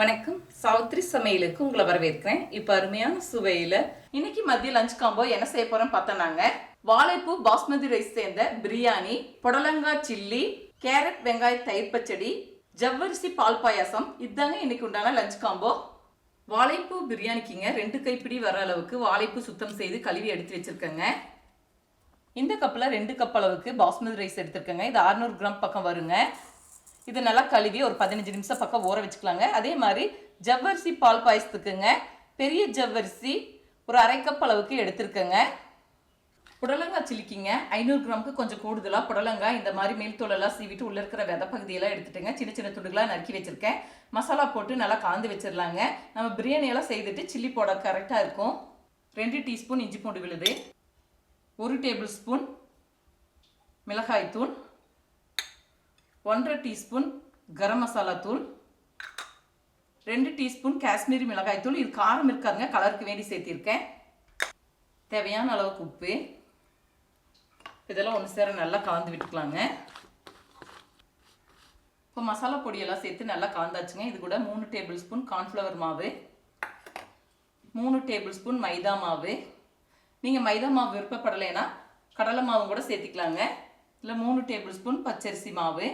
வணக்கம். சாவித்ரி சமையலுக்கு உங்களை வரவேற்கிறேன். இப்போ அருமையான சுவையில் இன்னைக்கு மதிய லஞ்ச் காம்போ என்ன செய்ய போறோம் பார்த்தோம்னாங்க வாழைப்பூ பாஸ்மதி ரைஸ் சேர்ந்த பிரியாணி புடலங்காய் சில்லி கேரட் வெங்காய தயிர் பச்சடி ஜவ்வரிசி பால் பாயாசம். இதுதாங்க இன்னைக்கு உண்டான லஞ்ச் காம்போ வாழைப்பூ பிரியாணிக்குங்க ரெண்டு கைப்பிடி வர அளவுக்கு வாழைப்பூ சுத்தம் செய்து கழுவி எடுத்து வச்சிருக்கேங்க. இந்த கப்பில் ரெண்டு கப் அளவுக்கு பாஸ்மதி ரைஸ் எடுத்திருக்கேங்க. இது 600 கிராம் பக்கம் வருங்க. இது நல்லா கழுவி ஒரு பதினஞ்சு நிமிஷம் பக்கம் ஊற வச்சுக்கலாங்க. அதே மாதிரி ஜவ்வரிசி பால் பாயசத்துக்குங்க. பெரிய ஜவ்வரிசி ஒரு அரை கப் அளவுக்கு எடுத்திருக்கேங்க. புடலங்காய் சிலிக்கிங்க ஐநூறு கிராமுக்கு கொஞ்சம் கூடுதலாக புடலங்காய் இந்த மாதிரி மேல் தோலெல்லாம் சீவிட்டு உள்ளே இருக்கிற விதை பகுதியெல்லாம் எடுத்துட்டுங்க. சின்ன சின்ன துண்டுகளாக நறுக்கி வச்சுருக்கேன். மசாலா போட்டு நல்லா காந்து வச்சிடலாங்க நம்ம பிரியாணியெல்லாம் செய்துட்டு சில்லி போட கரெக்டாக இருக்கும். ரெண்டு டீஸ்பூன் இஞ்சி பூண்டு விழுது. ஒரு டேபிள் ஸ்பூன் மிளகாய்த்தூள் ஒன்றரை டீஸ்பூன் கரம் மசாலா தூள் ரெண்டு டீஸ்பூன் காஷ்மீரி மிளகாய் தூள். இது காரம் இருக்காதுங்க கலருக்கு வேண்டி சேர்த்திருக்கேன். தேவையான அளவுக்கு உப்பு. இதெல்லாம் ஒன்று சேர நல்லா கலந்து விட்டுக்கலாங்க. இப்போ மசாலா பொடியெல்லாம் சேர்த்து நல்லா கலந்தாச்சுங்க. இது கூட மூணு டேபிள் ஸ்பூன் கார்ன்ஃப்ளவர் மாவு மூணு டேபிள் ஸ்பூன் மைதா மாவு. நீங்கள் மைதா மாவு விருப்பப்படலைன்னா கடலை மாவும் கூட சேர்த்திக்கலாங்க. இல்லை மூணு டேபிள் ஸ்பூன் பச்சரிசி மாவு.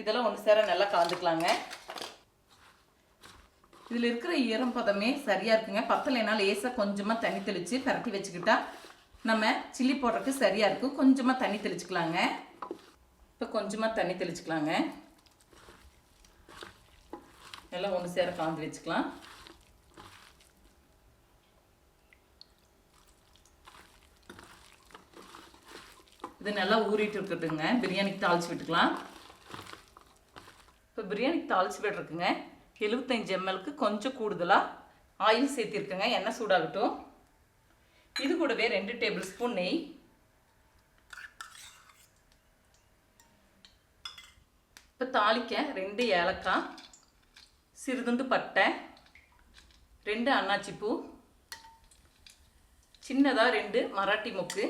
இதெல்லாம் ஒன்று சேர நல்லா கலந்துக்கலாங்க. இதில் இருக்கிற ஈரம் பதமே சரியாக இருக்குங்க. பத்தலைனா லேசாக கொஞ்சமாக தண்ணி தெளித்து பரட்டி வச்சுக்கிட்டா நம்ம சில்லி போடுறதுக்கு சரியாக இருக்கும். கொஞ்சமாக தண்ணி தெளிச்சுக்கலாங்க. இப்போ கொஞ்சமாக தண்ணி தெளிச்சுக்கலாங்க. எல்லாம் ஒன்று சேர கலந்து வச்சுக்கலாம். இது நல்லா ஊறிட்டு இருக்கட்டுங்க. பிரியாணிக்கு தாளிச்சு விட்டுக்கலாம். பிரியாணிக்கு தாளிச்சு விட்ருக்குங்க எழுபத்தஞ்சு எம்எல்க்கு கொஞ்சம் கூடுதலாக ஆயில் சேர்த்திருக்கேங்க. எண்ணெய் சூடாகட்டும். இது கூடவே ரெண்டு டேபிள் ஸ்பூன் நெய். இப்போ தாளிக்க ரெண்டு ஏலக்காய் சிறுதுண்டு பட்டை ரெண்டு அன்னாச்சிப்பூ சின்னதாக ரெண்டு மராட்டி மொக்கு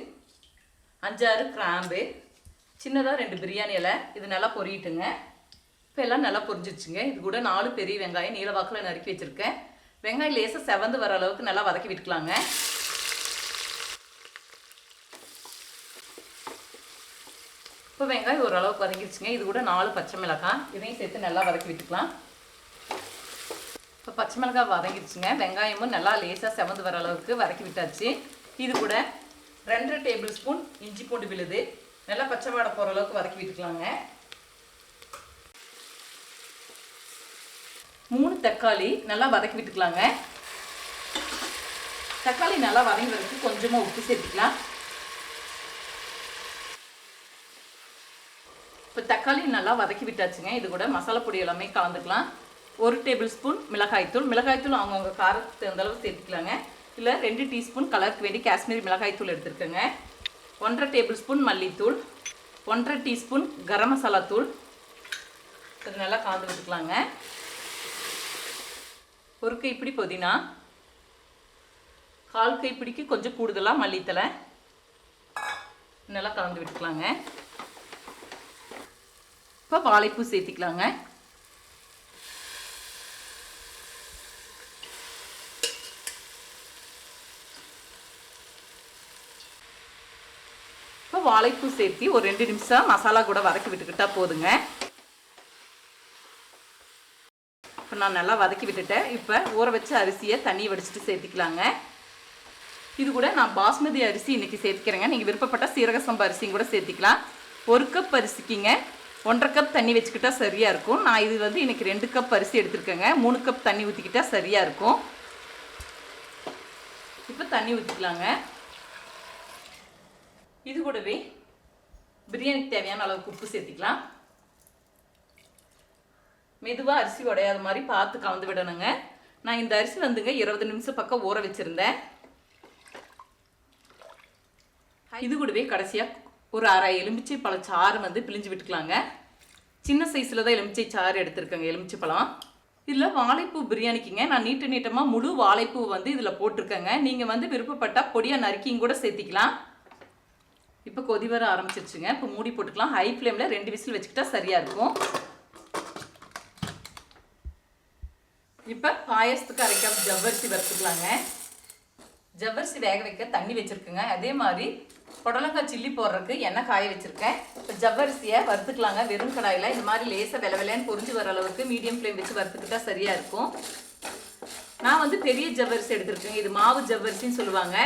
அஞ்சாறு கிராம்பு சின்னதாக ரெண்டு பிரியாணி இலை. இது நல்லா பொரியட்டுங்க இப்போ எல்லாம் நல்லா பொரிஞ்சிருச்சுங்க. இது கூட நாலு பெரிய வெங்காயம் நீல வாக்கில் நறுக்கி வச்சுருக்கேன். வெங்காயம் லேசாக செவந்து வர அளவுக்கு நல்லா வதக்கி விட்டுக்கலாங்க. இப்போ வெங்காயம் ஓரளவுக்கு வதங்கிருச்சுங்க. இது கூட நாலு பச்சை மிளகாய். இதையும் சேர்த்து நல்லா வதக்கி விட்டுக்கலாம். இப்போ பச்சை மிளகாய் வதங்கிருச்சுங்க. வெங்காயமும் நல்லா லேசாக செவந்து வர அளவுக்கு வதக்கி விட்டாச்சு. இது கூட ரெண்டரை டேபிள் ஸ்பூன் இஞ்சி பூண்டு விழுது. நல்லா பச்சை வாடை போகிற அளவுக்கு வதக்கி விட்டுக்கலாங்க. மூணு தக்காளி நல்லா வதக்கி விட்டுக்கலாங்க. தக்காளி நல்லா வதங்கி வரைக்கும் கொஞ்சமாக உப்பு சேர்த்துக்கலாம். இப்போ தக்காளி நல்லா வதக்கி விட்டாச்சுங்க. இது கூட மசாலா பொடி எல்லாமே கலந்துக்கலாம். ஒரு டேபிள் ஸ்பூன் மிளகாய்த்தூள் மிளகாய்த்தூள் அவங்கவுங்க காரத்துக்கு தகுந்தளவு சேர்த்துக்கலாங்க. இல்லை ரெண்டு டீஸ்பூன் கலருக்கு வேண்டி காஷ்மீரி மிளகாய்த்தூள் எடுத்துருக்கேங்க. ஒன்றரை டேபிள் ஸ்பூன் மல்லித்தூள். ஒன்றரை டீஸ்பூன் கரம் மசாலா தூள். இது நல்லா கலந்து விட்டுக்கலாங்க. ஒரு கைப்பிடி புதினா? கால் கைப்பிடிக்கு கொஞ்சம் கூடுதலாக மல்லித்தலை. நல்லா கலந்து விட்டுக்கலாங்க. இப்போ வாழைப்பூ சேர்த்திக்கலாங்க. இப்போ வாழைப்பூ சேர்த்தி ஒரு ரெண்டு நிமிஷம் மசாலா கூட வதக்கி விட்டுக்கிட்டா போதுங்க இப்போ நான் நல்லா வதக்கி விட்டுட்டேன். இப்போ ஊற வச்ச அரிசியை தண்ணி வடிச்சிட்டு சேர்த்திக்கலாங்க. இது கூட நான் பாஸ்மதி அரிசி இன்னைக்கு சேர்த்துக்கிறேங்க. நீங்கள் விருப்பப்பட்ட சீரக சம்பா அரிசியும் கூட சேர்த்திக்கலாம். ஒரு கப் அரிசிக்குங்க. ஒன்றரை கப் தண்ணி வச்சுக்கிட்டா சரியாக இருக்கும். நான் இது வந்து இன்னைக்கு ரெண்டு கப் அரிசி எடுத்துருக்கேங்க. மூணு கப் தண்ணி ஊற்றிக்கிட்டா சரியாக இருக்கும். இப்போ தண்ணி ஊற்றிக்கலாங்க இது கூடவே பிரியாணிக்கு தேவையான அளவுக்கு உப்பு சேர்த்திக்கலாம். மெதுவாக அரிசி உடையாத மாதிரி பார்த்து கலந்து விடணுங்க. நான் இந்த அரிசி வந்துங்க இருபது நிமிஷம் பக்கம் ஊற வச்சுருந்தேன். இது கூடவே கடைசியாக ஒரு அரை எலுமிச்சை பழ சாறு வந்து பிழிஞ்சு விட்டுக்கலாங்க. சின்ன சைஸில் தான் எலுமிச்சை சாறு எடுத்திருக்கேங்க எலுமிச்சை பழம். இதில் வாழைப்பூ பிரியாணிக்குங்க. நான் நீட்ட நீட்டமாக முழு வாழைப்பூ வந்து இதில் போட்டிருக்கேங்க. நீங்கள் வந்து விருப்பப்பட்டால் பொடியாக நறுக்கியும் கூட சேர்த்திக்கலாம். இப்போ கொதி வர ஆரம்பிச்சிருச்சுங்க. இப்போ மூடி போட்டுக்கலாம். ஹை ஃப்ளேமில் ரெண்டு விசில் வச்சுக்கிட்டா சரியாக இருக்கும். இப்போ பாயசத்துக்கு அரை கப் ஜவ்வரிசி வறுத்துக்கலாங்க. ஜவ்வரிசி வேக வைக்க தண்ணி வச்சுருக்குங்க. அதே மாதிரி புடலங்காய் சில்லி போடுறதுக்கு எண்ணெய் காய வச்சுருக்கேன். இப்போ ஜவ்வரிசியை வறுத்துக்கலாங்க. வெறும் கடாயில். இந்த மாதிரி லேசாக வில விலைன்னு பொரிஞ்சு வர அளவுக்கு மீடியம் ஃப்ளேம் வச்சு வறுத்துக்கிட்டா சரியாக இருக்கும். நான் வந்து பெரிய ஜவ்வரிசி எடுத்துருக்கேன். இது மாவு ஜவ்வரிசின்னு சொல்லுவாங்க.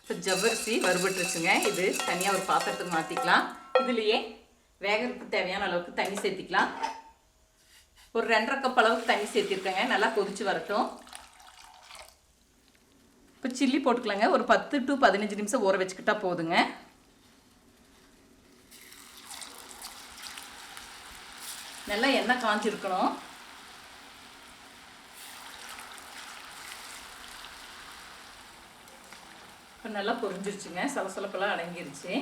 இப்போ ஜவ்வரிசி வறுபட்டுருச்சுங்க. இது தனியாக ஒரு பாத்திரத்துக்கு மாற்றிக்கலாம் இதுலேயே வேகறதுக்கு தேவையான அளவுக்கு தண்ணி சேர்த்திக்கலாம். ஒரு ரெண்டரை கப் அளவுக்கு தண்ணி சேர்த்திருக்கேங்க. நல்லா கொதிச்சு வரட்டும். இப்போ சில்லி போட்டுக்கலாங்க. ஒரு பத்து டு பதினஞ்சு நிமிஷம் ஊற வச்சுக்கிட்டா போதுங்க. நல்லா எண்ணெய் காஞ்சிருக்கணும். இப்போ நல்லா பொரிஞ்சிருச்சுங்க. சலசலப்பெல்லாம் அடங்கிருச்சு.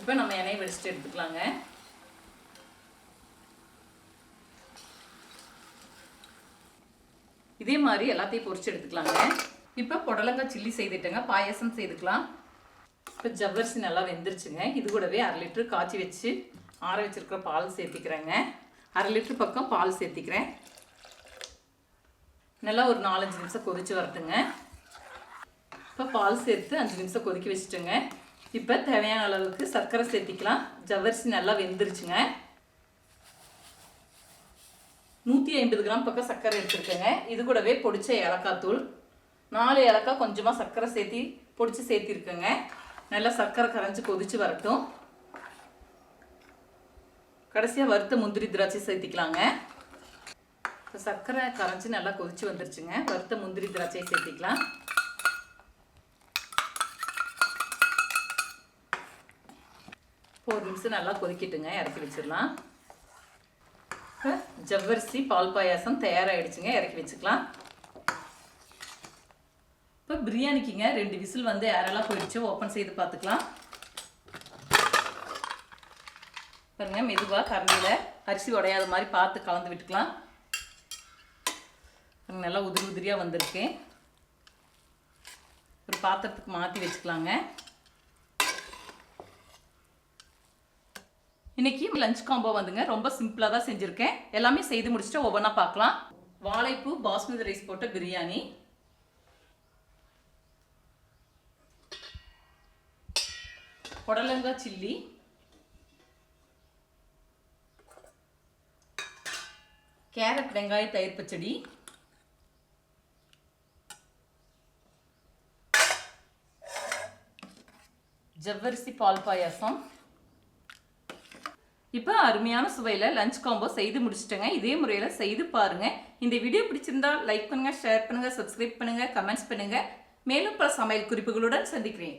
இப்போ நம்ம எண்ணெயை வெடிச்சுட்டு எடுத்துக்கலாங்க. இதே மாதிரி எல்லாத்தையும் பொறிச்சு எடுத்துக்கலாங்க. இப்போ புடலங்காய் சில்லி செய்துட்டேங்க பாயசம் செய்துக்கலாம். இப்போ ஜவ்வரிசி நல்லா வெந்துருச்சுங்க. இது கூடவே அரை லிட்டர் காய்ச்சி வச்சு ஆற வச்சுருக்கிற பால் சேர்த்திக்கிறேங்க. அரை லிட்டர் பக்கம் பால் சேர்த்திக்கிறேன். நல்லா ஒரு நாலஞ்சு நிமிஷம் கொதிச்சு வரட்டுங்க. இப்போ பால் சேர்த்து அஞ்சு நிமிஷம் கொதிக்க வச்சுட்டுங்க. இப்போ தேவையான அளவுக்கு சர்க்கரை சேர்த்திக்கலாம். ஜவ்வரிசி நல்லா வெந்துருச்சுங்க. நூற்றி ஐம்பது கிராம் பக்கம் சர்க்கரை எடுத்துருக்கேங்க. இது கூடவே பொடிச்ச ஏலக்காய் தூள் நாலு ஏலக்காய் கொஞ்சமாக சர்க்கரை சேர்த்தி பொடிச்சு சேர்த்திருக்கேங்க. நல்லா சர்க்கரை கரைஞ்சி கொதிச்சு வரட்டும். கடைசியாக வறுத்த முந்திரி திராட்சை சேர்த்திக்கலாங்க. இப்போ சர்க்கரை கரைஞ்சி நல்லா கொதிச்சு வந்துருச்சுங்க. வறுத்த முந்திரி திராட்சையை சேர்த்திக்கலாம். ஒரு நிமிஷம் நல்லா கொதிக்கட்டுங்க. இறக்கி வச்சிடலாம். ஜவ்வரிசி பால் பாயாசம் தயாராகிடுச்சுங்க இறக்கி வச்சுக்கலாம். இப்போ பிரியாணிக்குங்க ரெண்டு விசில் வந்து யாரெல்லாம் போயிடுச்சு ஓப்பன் செய்து பார்த்துக்கலாம். பாருங்க மெதுவாக கரண்டியில் அரிசி உடையாத மாதிரி பார்த்து கலந்து விட்டுக்கலாம். பாருங்க, நல்லா உதிரி உதிரியாக வந்திருக்கு. ஒரு பாத்திரத்துக்கு மாற்றி வச்சுக்கலாங்க. இன்னைக்கு லஞ்ச் காம்போ வந்துங்க. ரொம்ப சிம்பிளாக தான் செஞ்சுருக்கேன். எல்லாமே செய்து முடிச்சுட்டு ஒவ்வொன்றா பார்க்கலாம். வாழைப்பூ பாஸ்மதி ரைஸ் போட்ட பிரியாணி. புடலங்காய் சில்லி. கேரட் வெங்காய தயிர் பச்சடி. ஜவ்வரிசி பால் பாயாசம். இப்போ அருமையான சுவையில் லஞ்ச் காம்போ செய்து முடிச்சிட்டேங்க. இதே முறையில் செய்து பாருங்கள் இந்த வீடியோ பிடிச்சிருந்தா லைக் பண்ணுங்கள் ஷேர் பண்ணுங்கள் சப்ஸ்கிரைப் பண்ணுங்கள் கமெண்ட்ஸ் பண்ணுங்கள் மேலும் பல சமையல் குறிப்புகளுடன் சந்திக்கிறேன்.